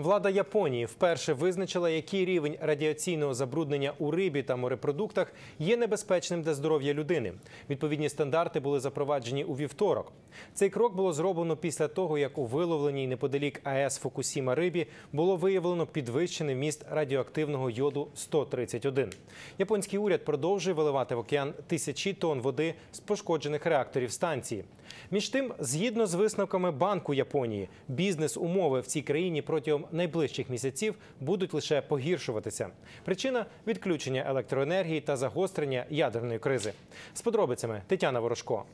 Влада Японії вперше визначила, який рівень радіаційного забруднення у рибі та морепродуктах є небезпечним для здоров'я людини. Відповідні стандарти були запроваджені у вівторок. Цей крок було зроблено після того, як у виловленій неподалік АЕС Фукусіма рибі було виявлено підвищений вміст радіоактивного йоду 131. Японський уряд продовжує виливати в океан тисячі тонн води з пошкоджених реакторів станції. Між тим, згідно з висновками Банку Японії, бізнес-умови в цій країні протягом найближчих місяців будуть лише погіршуватися. Причина відключення електроенергії та загострення ядерної кризи. З подробицями Тетяна Ворожко.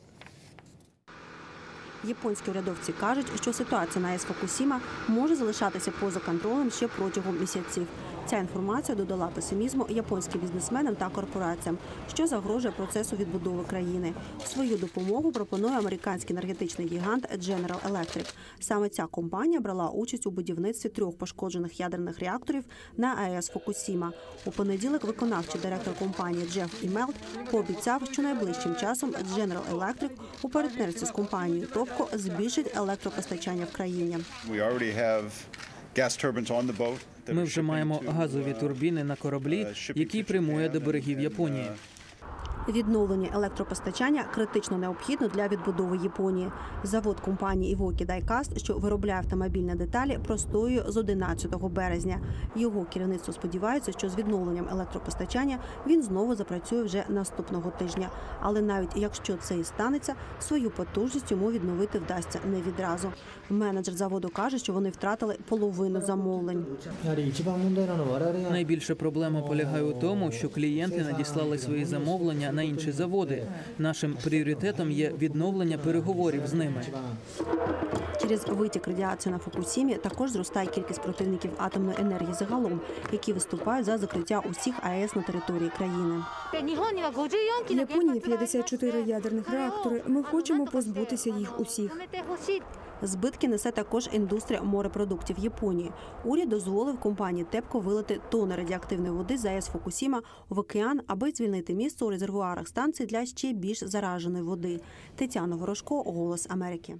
Японські урядовці кажуть, що ситуація на АЕС Фукусіма може залишатися поза контролем ще протягом місяців. Ця інформація додала песимізму японським бізнесменам та корпораціям, що загрожує процесу відбудови країни. Свою допомогу пропонує американський енергетичний гігант General Electric. Саме ця компанія брала участь у будівництві трьох пошкоджених ядерних реакторів на АЕС Фукусіма. У понеділок виконавчий директор компанії Джеф Імелт пообіцяв, що найближчим часом General Electric у партнерстві з компанією Топко збільшить електропостачання в країні. Ми вже маємо газові uh, турбіни на кораблі, uh, який прямує до берегів Японії. Відновлення електропостачання критично необхідно для відбудови Японії. Завод компанії «Івокі Дайкаст», що виробляє автомобільні деталі, простою з 11 березня. Його керівництво сподівається, що з відновленням електропостачання він знову запрацює вже наступного тижня. Але навіть якщо це і станеться, свою потужність йому відновити вдасться не відразу. Менеджер заводу каже, що вони втратили половину замовлень. Найбільша проблема полягає у тому, що клієнти надіслали свої замовлення на інші заводи. Нашим пріоритетом є відновлення переговорів з ними. Через витік радіації на Фукусімі також зростає кількість противників атомної енергії загалом, які виступають за закриття усіх АЕС на території країни. В Японії 54 ядерних реактори. Ми хочемо позбутися їх усіх. Збитки несе також індустрія морепродуктів Японії. Уряд дозволив компанії ТЕПКО вилити тони радіоактивної води з АЕС Фукусіма в океан, аби звільнити місце у резервуарах станції для ще більш зараженої води. Тетяна Ворожко, Голос Америки.